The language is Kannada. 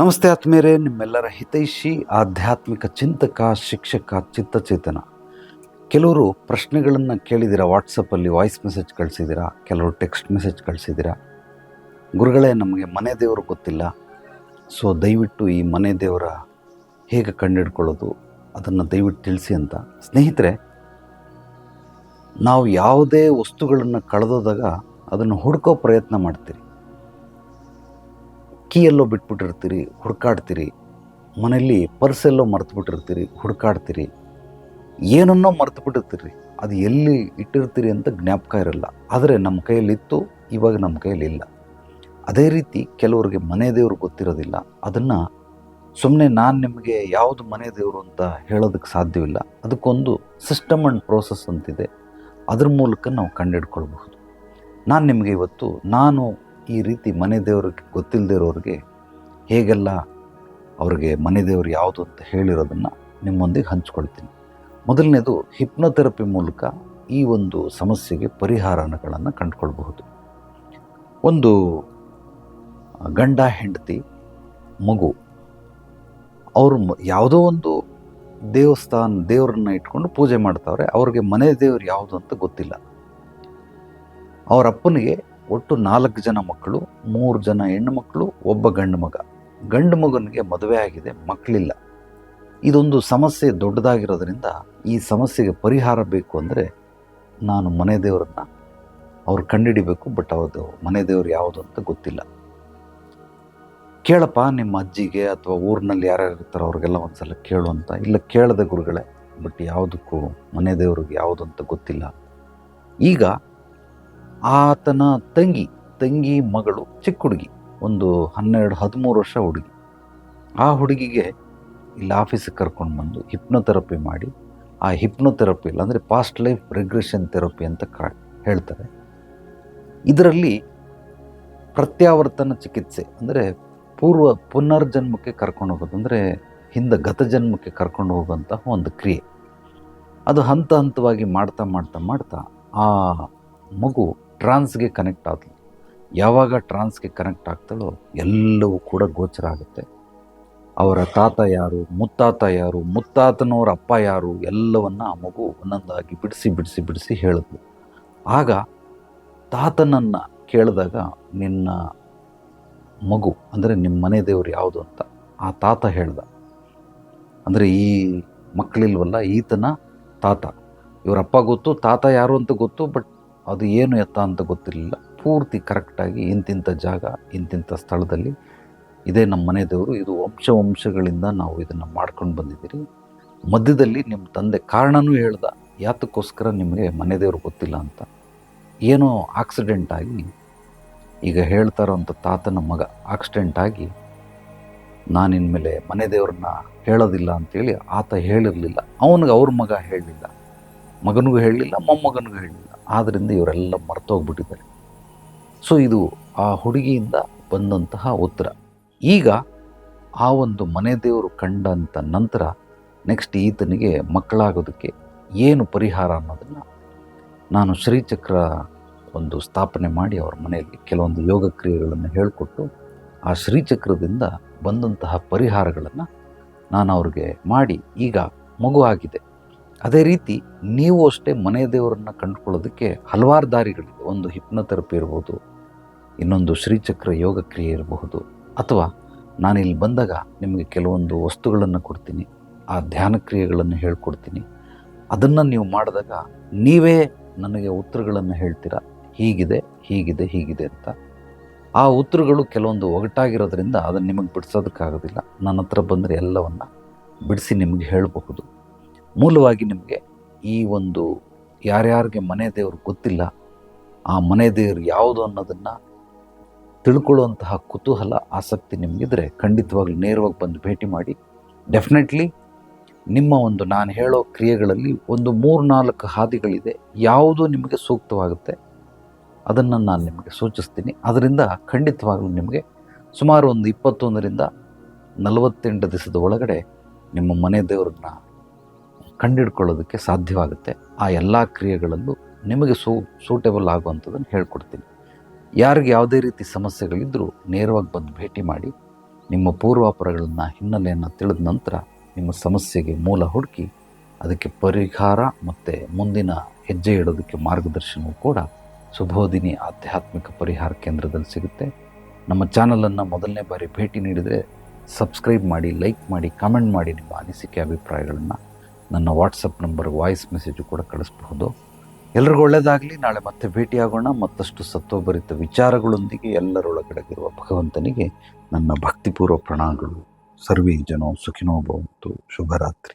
ನಮಸ್ತೆ ಆತ್ಮೀಯರೇ, ನಿಮ್ಮೆಲ್ಲರ ಹಿತೈಷಿ, ಆಧ್ಯಾತ್ಮಿಕ ಚಿಂತಕ, ಶಿಕ್ಷಕ, ಚಿತ್ತಚೇತನ. ಕೆಲವರು ಪ್ರಶ್ನೆಗಳನ್ನು ಕೇಳಿದ್ದೀರಾ ವಾಟ್ಸಪ್ಪಲ್ಲಿ ವಾಯ್ಸ್ ಮೆಸೇಜ್ ಕಳಿಸಿದ್ದೀರಾ ಕೆಲವರು ಟೆಕ್ಸ್ಟ್ ಮೆಸೇಜ್ ಕಳಿಸಿದ್ದೀರಾ ಗುರುಗಳೇ, ನಮಗೆ ಮನೆ ದೇವರು ಗೊತ್ತಿಲ್ಲ. ಸೊ ದಯವಿಟ್ಟು ಈ ಮನೆ ದೇವರ ಹೇಗೆ ಕಂಡುಹಿಡ್ಕೊಳ್ಳೋದು, ಅದನ್ನು ದಯವಿಟ್ಟು ತಿಳಿಸಿ ಅಂತ. ಸ್ನೇಹಿತರೆ, ನಾವು ಯಾವುದೇ ವಸ್ತುಗಳನ್ನು ಕಳೆದೋದಾಗ ಅದನ್ನು ಹುಡ್ಕೋ ಪ್ರಯತ್ನ ಮಾಡ್ತೀರಿ. ಕೀ ಎಲ್ಲೋ ಬಿಟ್ಬಿಟ್ಟಿರ್ತೀರಿ, ಹುಡ್ಕಾಡ್ತೀರಿ. ಮನೆಯಲ್ಲಿ ಪರ್ಸೆಲ್ಲೋ ಮರ್ತು ಬಿಟ್ಟಿರ್ತೀರಿ ಹುಡ್ಕಾಡ್ತೀರಿ. ಏನನ್ನೋ ಮರ್ತು ಬಿಟ್ಟಿರ್ತೀರಿ ಅದು ಎಲ್ಲಿ ಇಟ್ಟಿರ್ತೀರಿ ಅಂತ ಜ್ಞಾಪಕ ಇರಲ್ಲ. ಆದರೆ ನಮ್ಮ ಕೈಯಲ್ಲಿತ್ತು, ಇವಾಗ ನಮ್ಮ ಕೈಯಲ್ಲಿ ಇಲ್ಲ ಅದೇ ರೀತಿ ಕೆಲವರಿಗೆ ಮನೆ ದೇವರು ಗೊತ್ತಿರೋದಿಲ್ಲ. ಅದನ್ನು ಸುಮ್ಮನೆ ನಾನು ನಿಮಗೆ ಯಾವುದು ಮನೆ ದೇವರು ಅಂತ ಹೇಳೋದಕ್ಕೆ ಸಾಧ್ಯವಿಲ್ಲ. ಅದಕ್ಕೊಂದು ಸಿಸ್ಟಮ್ ಆ್ಯಂಡ್ ಪ್ರೋಸೆಸ್ ಅಂತಿದೆ. ಅದ್ರ ಮೂಲಕ ನಾವು ಕಂಡುಹಿಡ್ಕೊಳ್ಬಹುದು. ನಾನು ನಿಮಗೆ ಇವತ್ತು, ನಾನು ಈ ರೀತಿ ಮನೆ ದೇವ್ರಿಗೆ ಗೊತ್ತಿಲ್ಲದಿರೋರಿಗೆ ಹೇಗೆಲ್ಲ ಅವ್ರಿಗೆ ಮನೆ ದೇವರು ಯಾವುದು ಅಂತ ಹೇಳಿರೋದನ್ನು ನಿಮ್ಮೊಂದಿಗೆ ಹಂಚ್ಕೊಳ್ತೀನಿ. ಮೊದಲನೇದು ಹಿಪ್ನೋಥೆರಪಿ ಮೂಲಕ ಈ ಒಂದು ಸಮಸ್ಯೆಗೆ ಪರಿಹಾರಗಳನ್ನು ಕಂಡುಕೊಳ್ಬಹುದು. ಒಂದು ಗಂಡ, ಹೆಂಡತಿ, ಮಗು, ಅವರು ಯಾವುದೋ ಒಂದು ದೇವಸ್ಥಾನ ದೇವರನ್ನ ಇಟ್ಕೊಂಡು ಪೂಜೆ ಮಾಡ್ತಾವ್ರೆ, ಅವ್ರಿಗೆ ಮನೆ ದೇವ್ರು ಯಾವುದು ಅಂತ ಗೊತ್ತಿಲ್ಲ. ಅವರ ಅಪ್ಪನಿಗೆ ಒಟ್ಟು ನಾಲ್ಕು ಜನ ಮಕ್ಕಳು, ಮೂರು ಜನ ಹೆಣ್ಣು ಮಕ್ಕಳು, ಒಬ್ಬ ಗಂಡು ಮಗ. ಗಂಡು ಮಗನಿಗೆ ಮದುವೆ ಆಗಿದೆ, ಮಕ್ಕಳಿಲ್ಲ. ಇದೊಂದು ಸಮಸ್ಯೆ ದೊಡ್ಡದಾಗಿರೋದ್ರಿಂದ ಈ ಸಮಸ್ಯೆಗೆ ಪರಿಹಾರ ಬೇಕು ಅಂದರೆ ನಾನು ಮನೆ ದೇವರನ್ನು ಅವ್ರು ಕಂಡುಹಿಡಿಬೇಕು, ಬಟ್ ಅವ್ರದ್ದು ಮನೆ ದೇವರು ಯಾವುದು ಅಂತ ಗೊತ್ತಿಲ್ಲ. ಕೇಳಪ್ಪ, ನಿಮ್ಮ ಅಜ್ಜಿಗೆ ಅಥವಾ ಊರಿನಲ್ಲಿ ಯಾರ್ಯಾರು ಇರ್ತಾರೋ ಅವ್ರಿಗೆಲ್ಲ ಒಂದ್ಸಲ ಕೇಳು ಅಂತ. ಇಲ್ಲ, ಕೇಳದೆ ಗುರುಗಳೇ, ಬಟ್ ಯಾವುದಕ್ಕೂ ಮನೆ ದೇವ್ರಿಗೆ ಯಾವುದು ಅಂತ ಗೊತ್ತಿಲ್ಲ. ಈಗ ಆತನ ತಂಗಿ ತಂಗಿ ಮಗಳು, ಚಿಕ್ಕ ಹುಡುಗಿ, ಒಂದು ಹನ್ನೆರಡು, ಹದಿಮೂರು ವರ್ಷ ಹುಡುಗಿ. ಆ ಹುಡುಗಿಗೆ ಇಲ್ಲಿ ಆಫೀಸಿಗೆ ಕರ್ಕೊಂಡು ಬಂದು ಹಿಪ್ನೋಥೆರಪಿ ಮಾಡಿ, ಆ ಹಿಪ್ನೋಥೆರಪಿ ಅಂದರೆ ಪಾಸ್ಟ್ ಲೈಫ್ ರೆಗ್ರೆಷನ್ ಥೆರಪಿ ಅಂತ ಕಾ, ಹೇಳ್ತಾರೆ. ಇದರಲ್ಲಿ ಪ್ರತ್ಯಾವರ್ತನ ಚಿಕಿತ್ಸೆ ಅಂದರೆ ಪೂರ್ವ ಪುನರ್ಜನ್ಮಕ್ಕೆ ಕರ್ಕೊಂಡು ಹೋಗೋದು ಅಂದರೆ ಹಿಂದೆ ಗತಜನ್ಮಕ್ಕೆ ಕರ್ಕೊಂಡು ಹೋಗುವಂತಹ ಒಂದು ಕ್ರಿಯೆ. ಅದು ಹಂತ ಹಂತವಾಗಿ ಮಾಡ್ತಾ ಮಾಡ್ತಾ ಮಾಡ್ತಾ ಆ ಮಗು ಟ್ರಾನ್ಸ್ಗೆ ಕನೆಕ್ಟ್ ಆದಳು ಯಾವಾಗ ಟ್ರಾನ್ಸ್ಗೆ ಕನೆಕ್ಟ್ ಆಗ್ತಾಳೋ ಎಲ್ಲವೂ ಕೂಡ ಗೋಚರ ಆಗುತ್ತೆ. ಅವರ ತಾತ ಯಾರು, ಮುತ್ತಾತ ಯಾರು, ಮುತ್ತಾತನವರ ಅಪ್ಪ ಯಾರು ಎಲ್ಲವನ್ನು ಆ ಮಗು ಒಂದೊಂದಾಗಿ ಬಿಡಿಸಿ ಬಿಡಿಸಿ ಬಿಡಿಸಿ ಹೇಳಿದ್ಲು. ಆಗ ತಾತನನ್ನು ಕೇಳಿದಾಗ ನಿನ್ನ ಮಗು, ಅಂದರೆ ನಿಮ್ಮ ಮನೆ ದೇವರು ಯಾವುದು ಅಂತ ಆ ತಾತ ಹೇಳ್ದ. ಅಂದರೆ ಈ ಮಕ್ಕಳಿಲ್ವಲ್ಲ ಈತನ ತಾತ. ಇವರಪ್ಪ ಗೊತ್ತು, ತಾತ ಯಾರು ಅಂತ ಗೊತ್ತು, ಬಟ್ ಅದು ಏನು ಎತ್ತ ಅಂತ ಗೊತ್ತಿರಲಿಲ್ಲ. ಪೂರ್ತಿ ಕರೆಕ್ಟಾಗಿ ಇಂತಿಂಥ ಜಾಗ ಇಂತಿಂಥ ಸ್ಥಳದಲ್ಲಿ ಇದೇ ನಮ್ಮ ಮನೆ ದೇವರು. ಇದು ವಂಶ ವಂಶಗಳಿಂದ ನಾವು ಇದನ್ನು ಮಾಡ್ಕೊಂಡು ಬಂದಿದ್ದೀರಿ. ಮಧ್ಯದಲ್ಲಿ ನಿಮ್ಮ ತಂದೆ ಕಾರಣನೂ ಹೇಳ್ದ, ಯಾತಕ್ಕೋಸ್ಕರ ನಿಮಗೆ ಮನೆ ದೇವರು ಗೊತ್ತಿಲ್ಲ ಅಂತ. ಏನೋ ಆಕ್ಸಿಡೆಂಟ್ ಆಗಿ, ಈಗ ಹೇಳ್ತಾ ಇರೋಂಥ ತಾತನ ಮಗ ಆಕ್ಸಿಡೆಂಟ್ ಆಗಿ ನಾನಿನ್ಮೇಲೆ ಮನೆ ದೇವ್ರನ್ನ ಹೇಳೋದಿಲ್ಲ ಅಂತೇಳಿ ಆತ ಹೇಳಿರಲಿಲ್ಲ. ಅವನಿಗೆ ಅವ್ರ ಮಗ ಹೇಳಲಿಲ್ಲ ಮಗನಿಗೂ ಹೇಳಲಿಲ್ಲ, ಮೊಮ್ಮಗನಿಗೂ ಹೇಳಲಿಲ್ಲ. ಆದ್ದರಿಂದ ಇವರೆಲ್ಲ ಮರ್ತೋಗ್ಬಿಟ್ಟಿದ್ದಾರೆ. ಸೊ ಇದು ಆ ಹುಡುಗಿಯಿಂದ ಬಂದಂತಹ ಉತ್ತರ. ಈಗ ಆ ಒಂದು ಮನೆ ದೇವರು ಕಂಡಂಥ ನಂತರ ನೆಕ್ಸ್ಟ್ ಈತನಿಗೆ ಮಕ್ಕಳಾಗೋದಕ್ಕೆ ಏನು ಪರಿಹಾರ ಅನ್ನೋದನ್ನು ನಾನು ಶ್ರೀಚಕ್ರ ಒಂದು ಸ್ಥಾಪನೆ ಮಾಡಿ ಅವರ ಮನೆಯಲ್ಲಿ ಕೆಲವೊಂದು ಯೋಗ ಕ್ರಿಯೆಗಳನ್ನು ಹೇಳಿಕೊಟ್ಟು ಆ ಶ್ರೀಚಕ್ರದಿಂದ ಬಂದಂತಹ ಪರಿಹಾರಗಳನ್ನು ನಾನು ಅವ್ರಿಗೆ ಮಾಡಿ ಈಗ ಮಗು ಆಗಿದೆ. ಅದೇ ರೀತಿ ನೀವು ಅಷ್ಟೇ ಮನೆ ದೇವರನ್ನು ಕಂಡುಕೊಳ್ಳೋದಕ್ಕೆ ಹಲವಾರು ದಾರಿಗಳಿವೆ. ಒಂದು ಹಿಪ್ನೋಥೆರಪಿ ಇರ್ಬೋದು, ಇನ್ನೊಂದು ಶ್ರೀಚಕ್ರ ಯೋಗ ಕ್ರಿಯೆ ಇರಬಹುದು, ಅಥವಾ ನಾನು ಇಲ್ಲಿ ಬಂದಾಗ ನಿಮಗೆ ಕೆಲವೊಂದು ವಸ್ತುಗಳನ್ನು ಕೊಡ್ತೀನಿ, ಆ ಧ್ಯಾನ ಕ್ರಿಯೆಗಳನ್ನು ಹೇಳ್ಕೊಡ್ತೀನಿ. ಅದನ್ನು ನೀವು ಮಾಡಿದಾಗ ನೀವೇ ನನಗೆ ಉತ್ತರಗಳನ್ನು ಹೇಳ್ತೀರಾ? ಹೀಗಿದೆ ಹೀಗಿದೆ ಹೀಗಿದೆ ಅಂತ. ಆ ಉತ್ತರಗಳು ಕೆಲವೊಂದು ಒಗಟಾಗಿರೋದ್ರಿಂದ ಅದನ್ನು ನಿಮಗೆ ಬಿಡಿಸೋದಕ್ಕಾಗೋದಿಲ್ಲ. ನನ್ನ ಹತ್ರ ಬಂದರೆ ಎಲ್ಲವನ್ನು ಬಿಡಿಸಿ ನಿಮಗೆ ಹೇಳಬಹುದು. ಮೂಲವಾಗಿ ನಿಮಗೆ ಈ ಒಂದು ಯಾರ್ಯಾರಿಗೆ ಮನೆ ದೇವರು ಗೊತ್ತಿಲ್ಲ, ಆ ಮನೆ ದೇವರು ಯಾವುದು ಅನ್ನೋದನ್ನು ತಿಳ್ಕೊಳ್ಳುವಂತಹ ಕುತೂಹಲ, ಆಸಕ್ತಿ ನಿಮಗಿದ್ರೆ ಖಂಡಿತವಾಗ್ಲೂ ನೇರವಾಗಿ ಬಂದು ಭೇಟಿ ಮಾಡಿ. ಡೆಫಿನೆಟ್ಲಿ ನಿಮ್ಮ ಒಂದು ನಾನು ಹೇಳೋ ಕ್ರಿಯೆಗಳಲ್ಲಿ ಒಂದು ಮೂರು ನಾಲ್ಕು ಹಾದಿಗಳಿದೆ. ಯಾವುದು ನಿಮಗೆ ಸೂಕ್ತವಾಗುತ್ತೆ ಅದನ್ನು ನಾನು ನಿಮಗೆ ಸೂಚಿಸ್ತೀನಿ. ಅದರಿಂದ ಖಂಡಿತವಾಗ್ಲೂ ನಿಮಗೆ ಸುಮಾರು ಒಂದು ಇಪ್ಪತ್ತೊಂದರಿಂದ ನಲವತ್ತೆಂಟು ದಿವಸದ ಒಳಗಡೆ ನಿಮ್ಮ ಮನೆ ದೇವರನ್ನ ಕಂಡಿಡ್ಕೊಳ್ಳೋದಕ್ಕೆ ಸಾಧ್ಯವಾಗುತ್ತೆ. ಆ ಎಲ್ಲ ಕ್ರಿಯೆಗಳಲ್ಲೂ ನಿಮಗೆ ಸೂ ಸೂಟೇಬಲ್ ಆಗುವಂಥದ್ದನ್ನು ಹೇಳ್ಕೊಡ್ತೀನಿ. ಯಾರಿಗೆ ಯಾವುದೇ ರೀತಿ ಸಮಸ್ಯೆಗಳಿದ್ದರೂ ನೇರವಾಗಿ ಬಂದು ಭೇಟಿ ಮಾಡಿ, ನಿಮ್ಮ ಪೂರ್ವಾಪುರಗಳನ್ನು, ಹಿನ್ನೆಲೆಯನ್ನು ತಿಳಿದ ನಂತರ ನಿಮ್ಮ ಸಮಸ್ಯೆಗೆ ಮೂಲ ಹುಡುಕಿ, ಅದಕ್ಕೆ ಪರಿಹಾರ ಮತ್ತು ಮುಂದಿನ ಹೆಜ್ಜೆ ಇಡೋದಕ್ಕೆ ಮಾರ್ಗದರ್ಶನವೂ ಕೂಡ ಸುಬೋಧಿನಿ ಆಧ್ಯಾತ್ಮಿಕ ಪರಿಹಾರ ಕೇಂದ್ರದಲ್ಲಿ ಸಿಗುತ್ತೆ. ನಮ್ಮ ಚಾನಲನ್ನು ಮೊದಲನೇ ಬಾರಿ ಭೇಟಿ ನೀಡಿದರೆ ಸಬ್ಸ್ಕ್ರೈಬ್ ಮಾಡಿ, ಲೈಕ್ ಮಾಡಿ, ಕಾಮೆಂಟ್ ಮಾಡಿ ನಿಮ್ಮ ಅನಿಸಿಕೆ, ಅಭಿಪ್ರಾಯಗಳನ್ನು ನನ್ನ ವಾಟ್ಸಪ್ ನಂಬರ್ ವಾಯ್ಸ್ ಮೆಸೇಜು ಕೂಡ ಕಳಿಸ್ಬಹುದು. ಎಲ್ರಿಗೂ ಒಳ್ಳೆಯದಾಗಲಿ ನಾಳೆ ಮತ್ತೆ ಭೇಟಿಯಾಗೋಣ. ಮತ್ತಷ್ಟು ಸತ್ವಭರಿತ ವಿಚಾರಗಳೊಂದಿಗೆ ಎಲ್ಲರೊಳಗಡೆಗಿರುವ ಭಗವಂತನಿಗೆ ನನ್ನ ಭಕ್ತಿಪೂರ್ವ ಪ್ರಣಾಮಗಳು. ಸರ್ವೇ ಜನೋ ಸುಖಿನೋ ಭವಂತು. ಶುಭರಾತ್ರಿ.